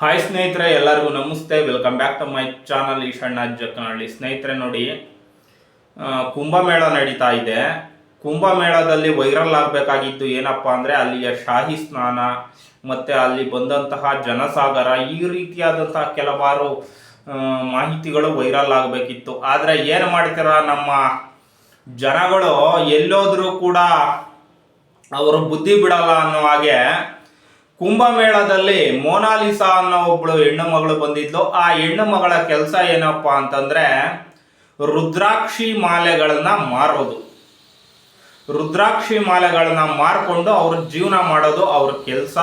Hi ಸ್ನೇಹಿತರೆ, ಎಲ್ಲರಿಗೂ ನಮಸ್ತೆ. Welcome back to my channel Eshanna Jakkanahalli ಸ್ನೇಹಿತರೆ, ನೋಡಿ ಕುಂಭಮೇಳ ನಡೀತಾ ಇದೆ. ಕುಂಭಮೇಳದಲ್ಲಿ ವೈರಲ್ ಆಗಬೇಕಾಗಿದ್ದು ಏನಪ್ಪಾ ಅಂದರೆ, ಅಲ್ಲಿಯ ಶಾಹಿ ಸ್ನಾನ, ಮತ್ತು ಅಲ್ಲಿ ಬಂದಂತಹ ಜನಸಾಗರ, ಈ ರೀತಿಯಾದಂತಹ ಕೆಲವಾರು ಮಾಹಿತಿಗಳು ವೈರಲ್ ಆಗಬೇಕಿತ್ತು. ಆದರೆ ಏನು ಮಾಡ್ತೀರ, ನಮ್ಮ ಜನಗಳು ಎಲ್ಲೋದ್ರೂ ಕೂಡ ಅವರು ಬುದ್ಧಿ ಬಿಡಲ್ಲ ಅನ್ನೋ ಹಾಗೆ ಕುಂಭಮೇಳದಲ್ಲಿ ಮೋನಾಲಿಸಾ ಅನ್ನೋ ಒಬ್ಬಳು ಹೆಣ್ಣು ಮಗಳು ಬಂದಿದ್ಲು. ಆ ಹೆಣ್ಣು ಮಗಳ ಕೆಲಸ ಏನಪ್ಪಾ ಅಂತಂದ್ರೆ ರುದ್ರಾಕ್ಷಿ ಮಾಲೆಗಳನ್ನ ಮಾರೋದು. ರುದ್ರಾಕ್ಷಿ ಮಾಲೆಗಳನ್ನ ಮಾರ್ಕೊಂಡು ಅವ್ರ ಜೀವನ ಮಾಡೋದು ಅವ್ರ ಕೆಲಸ.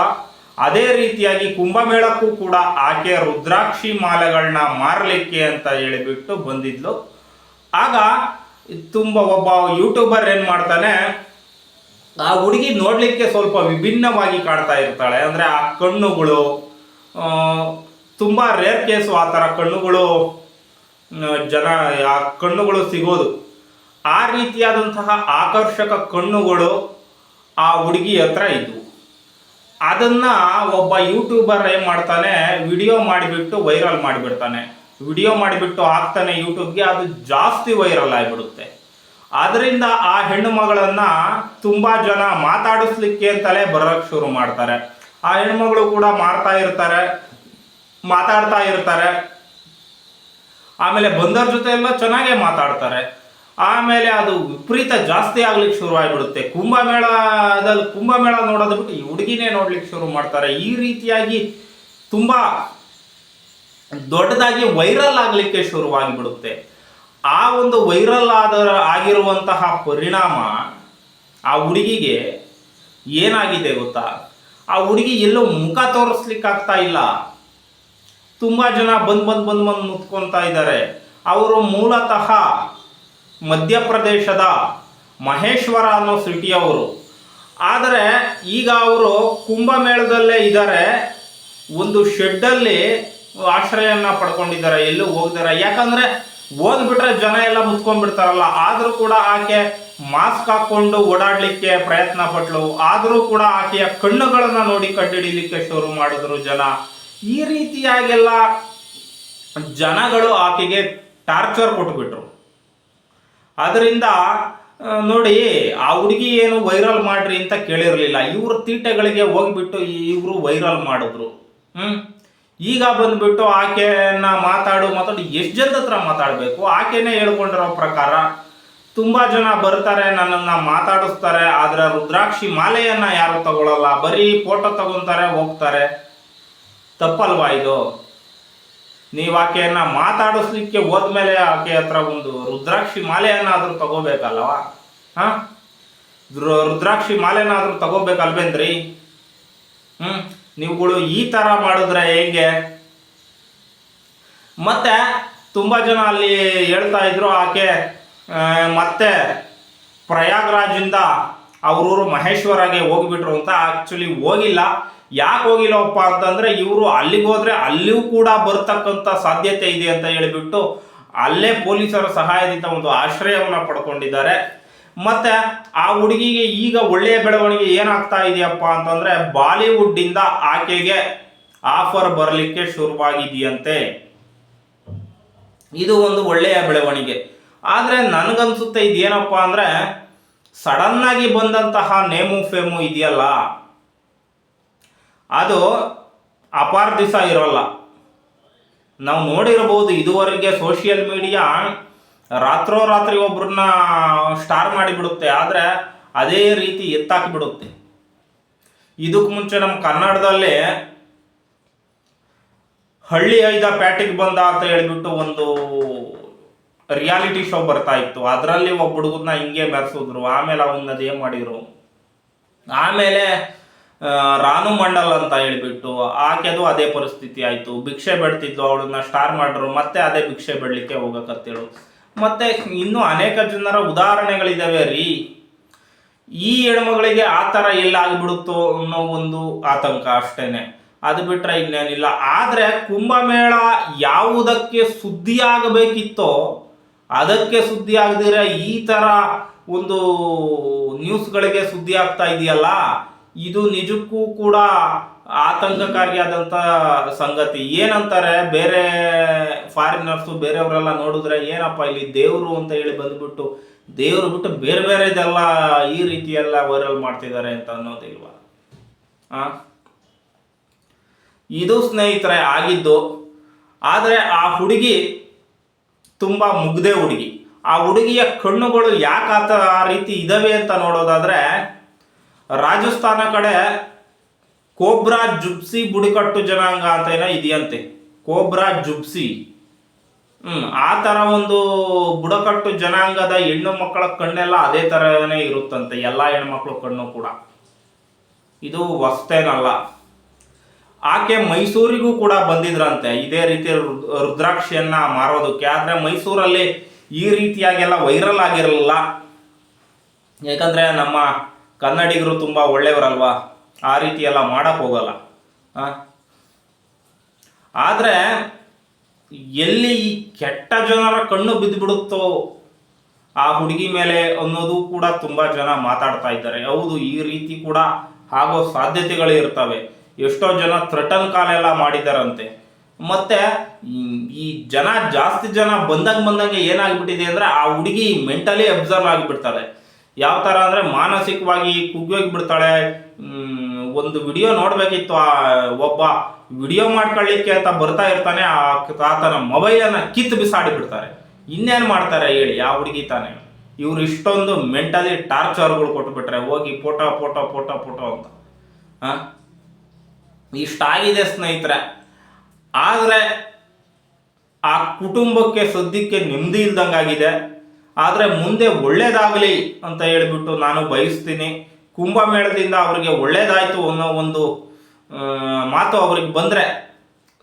ಅದೇ ರೀತಿಯಾಗಿ ಕುಂಭಮೇಳಕ್ಕೂ ಕೂಡ ಆಕೆ ರುದ್ರಾಕ್ಷಿ ಮಾಲೆಗಳನ್ನ ಮಾರಲಿಕ್ಕೆ ಅಂತ ಹೇಳಿಬಿಟ್ಟು ಬಂದಿದ್ಲು. ಆಗ ತುಂಬ ಒಬ್ಬ ಯೂಟ್ಯೂಬರ್ ಏನ್ ಮಾಡ್ತಾನೆ ಆ ಹುಡುಗಿ ನೋಡಲಿಕ್ಕೆ ಸ್ವಲ್ಪ ವಿಭಿನ್ನವಾಗಿ ಕಾಣ್ತಾ ಇರ್ತಾಳೆ. ಅಂದ್ರೆ ಆ ಕಣ್ಣುಗಳು ತುಂಬ ರೇರ್ ಕೇಸು ಆ ಥರ ಕಣ್ಣುಗಳು ಜನ, ಆ ಕಣ್ಣುಗಳು ಸಿಗೋದು. ಆ ರೀತಿಯಾದಂತಹ ಆಕರ್ಷಕ ಕಣ್ಣುಗಳು ಆ ಹುಡುಗಿ ಹತ್ರ ಇದ್ವು. ಅದನ್ನ ಒಬ್ಬ ಯೂಟ್ಯೂಬರ್ ಏನ್ ಮಾಡ್ತಾನೆ ವಿಡಿಯೋ ಮಾಡಿಬಿಟ್ಟು ವೈರಲ್ ಮಾಡಿಬಿಡ್ತಾನೆ. ವಿಡಿಯೋ ಮಾಡಿಬಿಟ್ಟು ಹಾಕ್ತಾನೆ ಯೂಟ್ಯೂಬ್ಗೆ ಅದು ಜಾಸ್ತಿ ವೈರಲ್ ಆಗಿಬಿಡುತ್ತೆ. ಅದರಿಂದ ಆ ಹೆಣ್ಣು ಮಗಳನ್ನ ತುಂಬಾ ಜನ ಮಾತಾಡಿಸ್ಲಿಕ್ಕೆ ಅಂತಲೇ ಬರೋಕ್ ಶುರು ಮಾಡ್ತಾರೆ. ಆ ಹೆಣ್ಮಗಳು ಕೂಡ ಮಾರ್ತಾ ಇರ್ತಾರೆ, ಮಾತಾಡ್ತಾ ಇರ್ತಾರೆ. ಆಮೇಲೆ ಬಂದವ್ರ ಜೊತೆ ಎಲ್ಲ ಚೆನ್ನಾಗೇ ಮಾತಾಡ್ತಾರೆ. ಆಮೇಲೆ ಅದು ವಿಪರೀತ ಜಾಸ್ತಿ ಆಗ್ಲಿಕ್ಕೆ ಶುರು ಆಗಿಬಿಡುತ್ತೆ. ಕುಂಭಮೇಳದಲ್ಲಿ, ಕುಂಭಮೇಳ ನೋಡೋದು ಬಿಟ್ಟು ಈ ಹುಡುಗಿನೇ ನೋಡ್ಲಿಕ್ಕೆ ಶುರು ಮಾಡ್ತಾರೆ. ಈ ರೀತಿಯಾಗಿ ತುಂಬಾ ದೊಡ್ಡದಾಗಿ ವೈರಲ್ ಆಗಲಿಕ್ಕೆ ಶುರುವಾಗಿಬಿಡುತ್ತೆ. ಆ ಒಂದು ವೈರಲ್ ಆದ ಆಗಿರುವಂತಹ ಪರಿಣಾಮ ಆ ಹುಡುಗಿಗೆ ಏನಾಗಿದೆ ಗೊತ್ತಾ? ಆ ಹುಡುಗಿ ಎಲ್ಲೋ ಮುಖ ತೋರಿಸ್ಲಿಕ್ಕಾಗ್ತಾ ಇಲ್ಲ. ತುಂಬಾ ಜನ ಬಂದು ಬಂದು ಬಂದ್ ಬಂದು ಮುತ್ಕೊತಾ ಇದ್ದಾರೆ. ಅವರು ಮೂಲತಃ ಮಧ್ಯಪ್ರದೇಶದ ಮಹೇಶ್ವರ ಅನ್ನೋ ಸಿಟಿಯವರು. ಆದರೆ ಈಗ ಅವರು ಕುಂಭಮೇಳದಲ್ಲೇ ಇದ್ದಾರೆ. ಒಂದು ಶೆಡ್ಡಲ್ಲಿ ಆಶ್ರಯನ ಪಡ್ಕೊಂಡಿದ್ದಾರೆ. ಎಲ್ಲೂ ಹೋಗಿದ್ದಾರೆ ಯಾಕಂದ್ರೆ ಹೋಗ್ಬಿಟ್ರೆ ಜನ ಎಲ್ಲ ಮುತ್ಕೊಂಡ್ಬಿಡ್ತಾರಲ್ಲ, ಆದ್ರೂ ಕೂಡ ಆಕೆ ಮಾಸ್ಕ್ ಹಾಕೊಂಡು ಓಡಾಡ್ಲಿಕ್ಕೆ ಪ್ರಯತ್ನ ಪಟ್ಲು. ಆದ್ರೂ ಕೂಡ ಆಕೆಯ ಕಣ್ಣುಗಳನ್ನ ನೋಡಿ ಕಂಡುಹಿಡಿಲಿಕ್ಕೆ ಶುರು ಮಾಡಿದ್ರು ಜನ. ಈ ರೀತಿಯಾಗೆಲ್ಲ ಜನಗಳು ಆಕೆಗೆ ಟಾರ್ಚರ್ ಕೊಟ್ಬಿಟ್ರು. ಅದರಿಂದ ನೋಡಿ, ಆ ಹುಡುಗಿ ಏನು ವೈರಲ್ ಮಾಡ್ರಿ ಅಂತ ಕೇಳಿರಲಿಲ್ಲ. ಇವ್ರ ತೀಟೆಗಳಿಗೆ ಹೋಗ್ಬಿಟ್ಟು ಇವರು ವೈರಲ್ ಮಾಡಿದ್ರು. ಹ್ಮ್? ಈಗ ಬಂದ್ಬಿಟ್ಟು ಆಕೆಯನ್ನ ಮಾತಾಡು ಮಾತಾಡು, ಎಷ್ಟು ಜನದ ಹತ್ರ ಮಾತಾಡಬೇಕು? ಆಕೆನೇ ಹೇಳ್ಕೊಂಡಿರೋ ಪ್ರಕಾರ ತುಂಬಾ ಜನ ಬರ್ತಾರೆ, ನನ್ನನ್ನ ಮಾತಾಡಿಸ್ತಾರೆ, ಆದರೆ ರುದ್ರಾಕ್ಷಿ ಮಾಲೆಯನ್ನ ಯಾರು ತಗೊಳ್ಳಲ್ಲ ಬರೀ ಫೋಟೋ ತಗೊಂತಾರೆ, ಹೋಗ್ತಾರೆ. ತಪ್ಪಲ್ವಾ ಇದು? ನೀವು ಆಕೆಯನ್ನು ಮಾತಾಡಿಸ್ಲಿಕ್ಕೆ ಹೋದ್ಮೇಲೆ ಆಕೆ ಹತ್ರ ಒಂದು ರುದ್ರಾಕ್ಷಿ ಮಾಲೆಯನ್ನಾದರೂ ತಗೋಬೇಕಲ್ವಾ? ಹಾಂ? ರುದ್ರಾಕ್ಷಿ ಮಾಲೆನಾದ್ರೂ ತಗೋಬೇಕಲ್ವೇನ್ರಿ? ಹ್ಮ್? ನೀವುಗಳು ಈ ತರ ಮಾಡಿದ್ರೆ ಹೇಗೆ? ಮತ್ತೆ ತುಂಬಾ ಜನ ಅಲ್ಲಿ ಹೇಳ್ತಾ ಇದ್ರು, ಆಕೆ ಮತ್ತೆ ಪ್ರಯಾಗ್ರಾಜಿಂದ ಅವ್ರೂರು ಮಹೇಶ್ವರಗೆ ಹೋಗ್ಬಿಟ್ರು ಅಂತ ಆಕ್ಚುಲಿ ಹೋಗಿಲ್ಲ. ಯಾಕೆ ಹೋಗಿಲ್ಲಪ್ಪ ಅಂತಂದ್ರೆ ಇವರು ಅಲ್ಲಿಗೆ ಹೋದ್ರೆ ಅಲ್ಲಿಯೂ ಕೂಡ ಬರ್ತಕ್ಕಂಥ ಸಾಧ್ಯತೆ ಇದೆ ಅಂತ ಹೇಳಿಬಿಟ್ಟು ಅಲ್ಲೇ ಪೊಲೀಸರ ಸಹಾಯದಿಂದ ಒಂದು ಆಶ್ರಯವನ್ನ ಪಡ್ಕೊಂಡಿದ್ದಾರೆ. ಮತ್ತೆ ಆ ಹುಡುಗಿಗೆ ಈಗ ಒಳ್ಳೆಯ ಬೆಳವಣಿಗೆ ಏನಾಗ್ತಾ ಇದೆಯಪ್ಪ ಅಂತಂದ್ರೆ ಬಾಲಿವುಡ್ ಇಂದ ಆಕೆಗೆ ಆಫರ್ ಬರಲಿಕ್ಕೆ ಶುರುವಾಗಿದೆಯಂತೆ. ಇದು ಒಂದು ಒಳ್ಳೆಯ ಬೆಳವಣಿಗೆ. ಆದರೆ ನನಗನ್ಸುತ್ತೆ ಇದೇನಪ್ಪ ಅಂದರೆ ಸಡನ್ ಆಗಿ ಬಂದಂತಹ ನೇಮು ಫೇಮು ಇದೆಯಲ್ಲ, ಅದು ಅಪಾರ ದಿವಸ ಇರೋಲ್ಲ. ನಾವು ನೋಡಿರಬಹುದು ಇದುವರೆಗೆ ಸೋಷಿಯಲ್ ಮೀಡಿಯಾ ರಾತ್ರೋರಾತ್ರಿ ಒಬ್ಬರನ್ನ ಸ್ಟಾರ್ ಮಾಡಿಬಿಡುತ್ತೆ ಆದರೆ ಅದೇ ರೀತಿ ಎತ್ತಾಕಿಬಿಡುತ್ತೆ ಇದಕ್ಕೆ ಮುಂಚೆ ನಮ್ಮ ಕನ್ನಡದಲ್ಲಿ ಹಳ್ಳಿ ಐದ ಪ್ಯಾಟಿಗೆ ಬಂದ ಅಂತ ಹೇಳ್ಬಿಟ್ಟು ಒಂದು ರಿಯಾಲಿಟಿ ಶೋ ಬರ್ತಾ ಇತ್ತು. ಅದರಲ್ಲಿ ಒಬ್ಬ ಹುಡುಗನ ಹಿಂಗೆ ಮೆರೆಸಿದ್ರು, ಆಮೇಲೆ ಅವನ್ನ ಅದೇ ಮಾಡಿದ್ರು. ಆಮೇಲೆ ರಾನು ಮಂಡಲ್ ಅಂತ ಹೇಳ್ಬಿಟ್ಟು ಆಕೆದು ಅದೇ ಪರಿಸ್ಥಿತಿ ಆಯ್ತು. ಭಿಕ್ಷೆ ಬೇಡ್ತಿದ್ಲು ಅವಳನ್ನ ಸ್ಟಾರ್ ಮಾಡ್ರು, ಮತ್ತೆ ಅದೇ ಭಿಕ್ಷೆ ಬೇಡಲಿಕ್ಕೆ ಹೋಗಕತ್ತೇಳು. ಮತ್ತೆ ಇನ್ನೂ ಅನೇಕ ಜನರ ಉದಾಹರಣೆಗಳಿದ್ದಾವೆ ರೀ ಈ ಹೆಣ್ಮಗಳಿಗೆ ಆ ಥರ ಎಲ್ಲ ಆಗ್ಬಿಡುತ್ತೋ ಅನ್ನೋ ಒಂದು ಆತಂಕ ಅಷ್ಟೇನೆ. ಅದು ಬಿಟ್ರೆ ಇನ್ನೇನಿಲ್ಲ. ಆದರೆ ಕುಂಭಮೇಳ ಯಾವುದಕ್ಕೆ ಸುದ್ದಿಯಾಗಬೇಕಿತ್ತೋ, ಅದಕ್ಕೆ ಸುದ್ದಿ ಆಗದಿರ ಈ ತರ ಒಂದು ನ್ಯೂಸ್ಗಳಿಗೆ ಸುದ್ದಿ ಆಗ್ತಾ ಇದೆಯಲ್ಲ? ಇದು ನಿಜಕ್ಕೂ ಕೂಡ ಆತಂಕಕಾರಿಯಾದಂಥ ಸಂಗತಿ. ಏನಂತಾರೆ? ಬೇರೆ ಫಾರಿನರ್ಸು ಬೇರೆಯವರೆಲ್ಲ ನೋಡಿದ್ರೆ, ಏನಪ್ಪ ಇಲ್ಲಿ ದೇವರು ಅಂತ ಹೇಳಿ ಬಂದ್ಬಿಟ್ಟು, ದೇವರು ಬಿಟ್ಟು ಬೇರೆ ಬೇರೆದೆಲ್ಲ ಈ ರೀತಿ ಎಲ್ಲ ವೈರಲ್ ಮಾಡ್ತಿದ್ದಾರೆ ಅಂತ ಅನ್ನೋದಿಲ್ವಾ? ಆ? ಇದು ಸ್ನೇಹಿತರೆ ಆಗಿದ್ದು, ಆದರೆ ಆ ಹುಡುಗಿ ತುಂಬ ಮುಗ್ದೆ ಹುಡುಗಿ. ಆ ಹುಡುಗಿಯ ಕಣ್ಣುಗಳು ಯಾಕೆ ಆ ರೀತಿ ಇದಾವೆ ಅಂತ ನೋಡೋದಾದ್ರೆ, ರಾಜಸ್ಥಾನ ಕಡೆ ಕೋಬ್ರಾ ಜುಪ್ಸಿ ಬುಡಕಟ್ಟು ಜನಾಂಗ ಅಂತ ಏನೋ ಇದೆಯಂತೆ. ಕೋಬ್ರಾ ಜುಪ್ಸಿ ಹ್ಮ್, ಆ ತರ ಒಂದು ಬುಡಕಟ್ಟು ಜನಾಂಗದ ಹೆಣ್ಣು ಮಕ್ಕಳ ಕಣ್ಣೆಲ್ಲ ಅದೇ ತರನೇ ಇರುತ್ತಂತೆ, ಎಲ್ಲ ಹೆಣ್ಮಕ್ಳು ಕಣ್ಣು ಕೂಡ. ಇದು ಹೊಸ್ತೇನಲ್ಲ. ಆಕೆ ಮೈಸೂರಿಗೂ ಕೂಡ ಬಂದಿದ್ರಂತೆ, ಇದೇ ರೀತಿ ರುದ್ರಾಕ್ಷಿಯನ್ನ ಮಾರೋದಕ್ಕೆ. ಆದ್ರೆ ಮೈಸೂರಲ್ಲಿ ಈ ರೀತಿಯಾಗೆಲ್ಲ ವೈರಲ್ ಆಗಿರಲಿಲ್ಲ. ಯಾಕಂದ್ರೆ ನಮ್ಮ ಕನ್ನಡಿಗರು ತುಂಬಾ ಒಳ್ಳೆಯವರಲ್ವಾ? ಆ ರೀತಿ ಎಲ್ಲ ಮಾಡಕ್ ಹೋಗಲ್ಲ. ಆದರೆ ಎಲ್ಲಿ ಈ ಕೆಟ್ಟ ಜನರ ಕಣ್ಣು ಬಿದ್ದುಬಿಡುತ್ತೋ ಆ ಹುಡುಗಿ ಮೇಲೆ ಅನ್ನೋದು ಕೂಡ ತುಂಬಾ ಜನ ಮಾತಾಡ್ತಾ ಇದ್ದಾರೆ. ಹೌದು, ಈ ರೀತಿ ಕೂಡ ಆಗೋ ಸಾಧ್ಯತೆಗಳು ಇರ್ತವೆ. ಎಷ್ಟೋ ಜನ ಥ್ರೆಟನ್ ಕಾಲೆಲ್ಲ ಮಾಡಿದಾರಂತೆ. ಮತ್ತೆ ಈ- ಜನ ಜಾಸ್ತಿ ಜನ ಬಂದಂಗೆ ಬಂದಂಗೆ ಏನಾಗ್ಬಿಟ್ಟಿದೆ ಅಂದ್ರೆ ಆ ಹುಡುಗಿ ಮೆಂಟಲಿ ಅಬ್ಸರ್ವ್ ಆಗಿಬಿಡ್ತಾಳೆ. ಯಾವ ಥರ ಅಂದರೆ ಮಾನಸಿಕವಾಗಿ ಕುಗ್ಗೋಗಿ ಬಿಡ್ತಾಳೆ ಒಂದು ವಿಡಿಯೋ ನೋಡಬೇಕಿತ್ತು ಆ ಒಬ್ಬ ವಿಡಿಯೋ ಮಾಡ್ಕೊಳ್ಳಿಕ್ಕೆ ಅಂತ ಬರ್ತಾ ಇರ್ತಾನೆ, ಆ ಆತನ ಮೊಬೈಲನ್ನು ಕಿತ್ತು ಬಿಸಾಡಿ ಬಿಡ್ತಾರೆ. ಇನ್ನೇನು ಮಾಡ್ತಾರೆ ಹೇಳಿ ಯಾವ ಹುಡುಗಿ ತಾನೆ. ಇವ್ರು ಇಷ್ಟೊಂದು ಮೆಂಟಲಿ ಟಾರ್ಚರ್ಗಳು ಕೊಟ್ಬಿಟ್ರೆ ಹೋಗಿ ಫೋಟೋ ಫೋಟೋ ಫೋಟೋ ಫೋಟೋ ಅಂತ. ಆ? ಇಷ್ಟಾಗಿದೆ ಸ್ನೇಹಿತರೆ. ಆದರೆ ಆ ಕುಟುಂಬಕ್ಕೆ ಸದ್ಯಕ್ಕೆ ನೆಮ್ಮದಿ ಇಲ್ದಂಗಾಗಿದೆ. ಆದರೆ ಮುಂದೆ ಒಳ್ಳೇದಾಗಲಿ ಅಂತ ಹೇಳ್ಬಿಟ್ಟು ನಾನು ಬಯಸ್ತೀನಿ. ಕುಂಭಮೇಳದಿಂದ ಅವರಿಗೆ ಒಳ್ಳೇದಾಯಿತು ಅನ್ನೋ ಒಂದು ಮಾತು ಅವ್ರಿಗೆ ಬಂದರೆ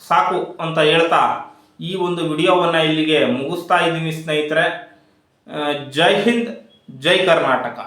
ಸಾಕು ಅಂತ ಹೇಳ್ತಾ ಈ ಒಂದು ವಿಡಿಯೋವನ್ನು ಇಲ್ಲಿಗೆ ಮುಗಿಸ್ತಾ ಇದ್ದೀನಿ ಸ್ನೇಹಿತರೆ. ಜೈ ಹಿಂದ್, ಜೈ ಕರ್ನಾಟಕ.